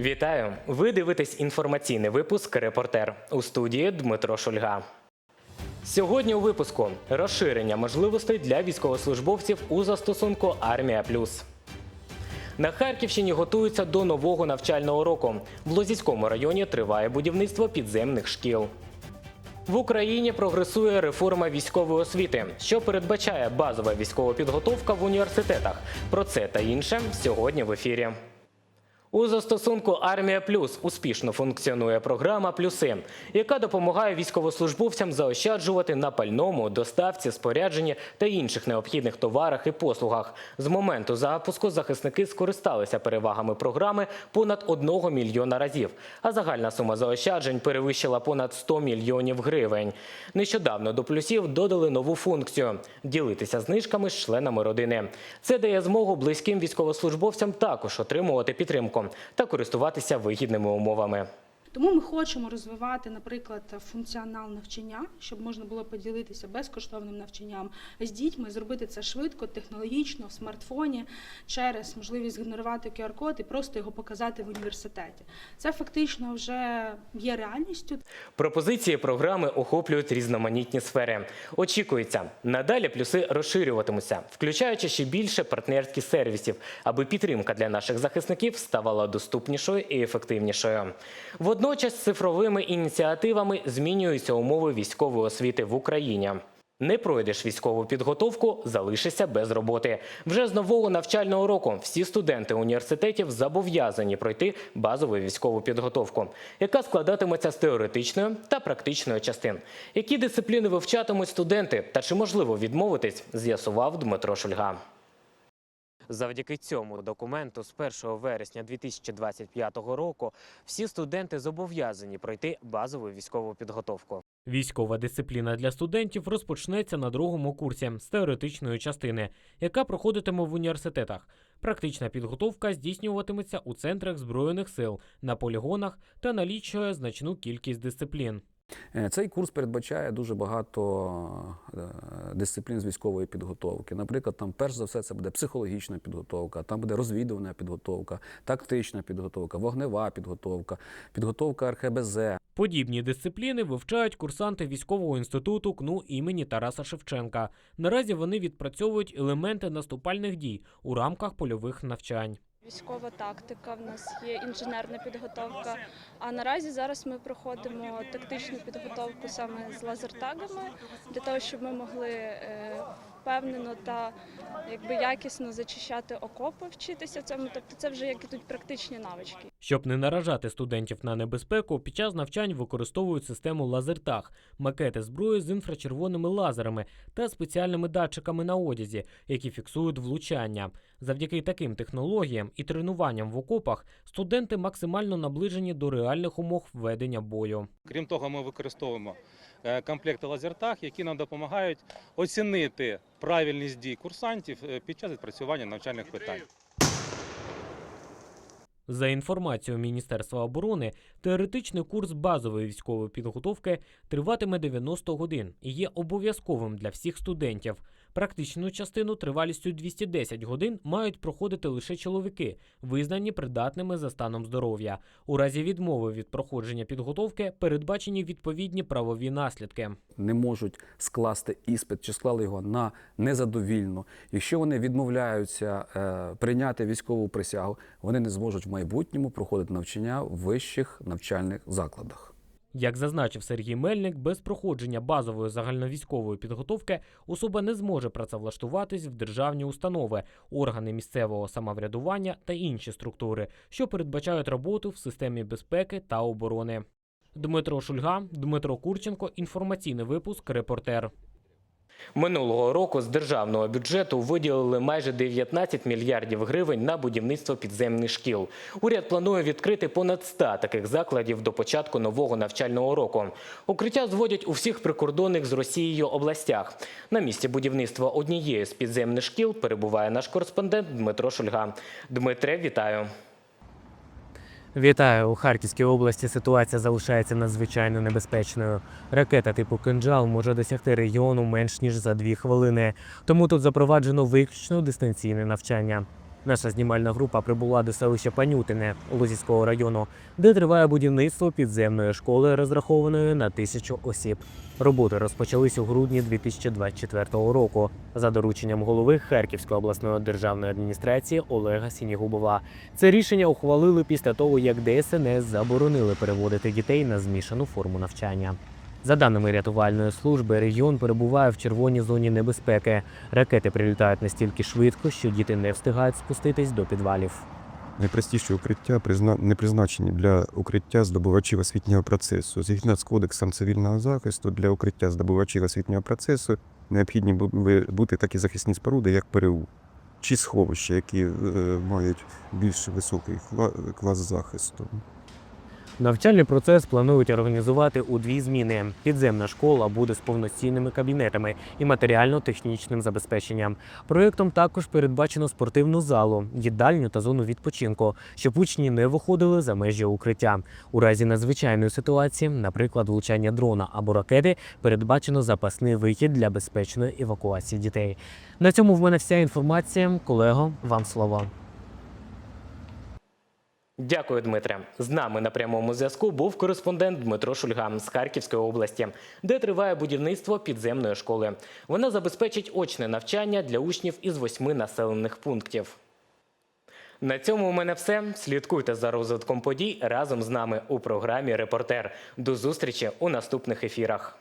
Вітаю! Ви дивитесь інформаційний випуск Репортер у студії Дмитро Шульга. Сьогодні у випуску розширення можливостей для військовослужбовців у застосунку Армія Плюс. На Харківщині готуються до нового навчального року. В Лозівському районі триває будівництво підземних шкіл. В Україні прогресує реформа військової освіти, що передбачає базова військова підготовка в університетах. Про це та інше сьогодні в ефірі. У застосунку Армія Плюс успішно функціонує програма Плюси, яка допомагає військовослужбовцям заощаджувати на пальному, доставці, спорядженні та інших необхідних товарах і послугах. З моменту запуску захисники скористалися перевагами програми понад 1 мільйона разів, а загальна сума заощаджень перевищила понад 100 мільйонів гривень. Нещодавно до плюсів додали нову функцію ділитися знижками з членами родини. Це дає змогу близьким військовослужбовцям також отримувати підтримку та користуватися вигідними умовами. Тому ми хочемо розвивати, наприклад, функціонал навчання, щоб можна було поділитися безкоштовним навчанням з дітьми, зробити це швидко, технологічно, в смартфоні, через можливість згенерувати QR-код і просто його показати в університеті. Це фактично вже є реальністю. Пропозиції програми охоплюють різноманітні сфери. Очікується, надалі плюси розширюватимуться, включаючи ще більше партнерських сервісів, аби підтримка для наших захисників ставала доступнішою і ефективнішою. Цифровими ініціативами змінюються умови військової освіти в Україні. Не пройдеш військову підготовку, залишишся без роботи. Вже з нового навчального року всі студенти університетів зобов'язані пройти базову військову підготовку, яка складатиметься з теоретичної та практичної частин. Які дисципліни вивчатимуть студенти та чи можливо відмовитись, з'ясував Дмитро Шульга. Завдяки цьому документу з 1 вересня 2025 року всі студенти зобов'язані пройти базову військову підготовку. Військова дисципліна для студентів розпочнеться на другому курсі з теоретичної частини, яка проходитиме в університетах. Практична підготовка здійснюватиметься у центрах збройних сил, на полігонах та налічує значну кількість дисциплін. Е, Цей курс передбачає дуже багато е, дисциплін з військової підготовки. Наприклад, там перш за все це буде психологічна підготовка, там буде розвідувальна підготовка, тактична підготовка, вогнева підготовка, підготовка РХБЗ. Подібні дисципліни вивчають курсанти військового інституту КНУ імені Тараса Шевченка. Наразі вони відпрацьовують елементи наступальних дій у рамках польових навчань. Військова тактика, в нас є інженерна підготовка. А наразі зараз ми проходимо тактичну підготовку саме з лазертагами для того, щоб ми могли е, впевнено та якби якісно зачищати окопи, вчитися цьому. Тобто це вже як ідуть практичні навички. Щоб не наражати студентів на небезпеку, під час навчань використовують систему лазертаг, макети зброї з інфрачервоними лазерами та спеціальними датчиками на одязі, які фіксують влучання. Завдяки таким технологіям і тренуванням в окопах студенти максимально наближені до реальних умов ведення бою. Крім того, ми використовуємо е, комплекти лазертаг, які нам допомагають оцінити правильність дій курсантів е, під час відпрацювання навчальних питань. За інформацією Міністерства оборони, теоретичний курс базової військової підготовки триватиме 90 годин і є обов'язковим для всіх студентів. Практичну частину тривалістю 210 годин мають проходити лише чоловіки, визнані придатними за станом здоров'я. У разі відмови від проходження підготовки передбачені відповідні правові наслідки. Не можуть скласти іспит чи склали його на незадовільно. Якщо вони відмовляються е, прийняти військову присягу, вони не зможуть в майбутньому проходити навчання в вищих навчальних закладах. Як зазначив Сергій Мельник, без проходження базової загальновійськової підготовки особа не зможе працевлаштуватись в державні установи, органи місцевого самоврядування та інші структури, що передбачають роботу в системі безпеки та оборони. Дмитро Шульга, Дмитро Курченко. Інформаційний випуск. Репортер. Минулого року з державного бюджету виділили майже 19 мільярдів гривень на будівництво підземних шкіл. Уряд планує відкрити понад 100 таких закладів до початку нового навчального року. Укриття зводять у всіх прикордонних з Росією областях. На місці будівництва однієї з підземних шкіл перебуває наш кореспондент Дмитро Шульга. Дмитре, вітаю. Вітаю у Харківській області. Ситуація залишається надзвичайно небезпечною. Ракета типу «Кинджал» може досягти регіону менш ніж за дві хвилини. Тому тут запроваджено виключно дистанційне навчання. Наша знімальна група прибула до селища Панютине Лозівського району, де триває будівництво підземної школи, розрахованої на тисячу осіб. Роботи розпочались у грудні 2024 року за дорученням голови Харківської обласної державної адміністрації Олега Сінігубова. Це рішення ухвалили після того, як ДСНС заборонили переводити дітей на змішану форму навчання. За даними рятувальної служби, регіон перебуває в червоній зоні небезпеки. Ракети прилітають настільки швидко, що діти не встигають спуститись до підвалів. Найпростіші укриття не призначені для укриття здобувачів освітнього процесу. Згідно з кодексом цивільного захисту, для укриття здобувачів освітнього процесу необхідні бу- бути такі захисні споруди, як ПРУ, чи сховища, які е, мають більш високий кла- клас захисту. Навчальний процес планують організувати у дві зміни. Підземна школа буде з повноцінними кабінетами і матеріально-технічним забезпеченням. Проєктом також передбачено спортивну залу, їдальню та зону відпочинку, щоб учні не виходили за межі укриття. У разі надзвичайної ситуації, наприклад, влучання дрона або ракети, передбачено запасний вихід для безпечної евакуації дітей. На цьому в мене вся інформація. Колего, вам слово. Дякую, Дмитре. З нами на прямому зв'язку був кореспондент Дмитро Шульга з Харківської області, де триває будівництво підземної школи. Вона забезпечить очне навчання для учнів із восьми населених пунктів. На цьому у мене все. Слідкуйте за розвитком подій разом з нами у програмі Репортер. До зустрічі у наступних ефірах.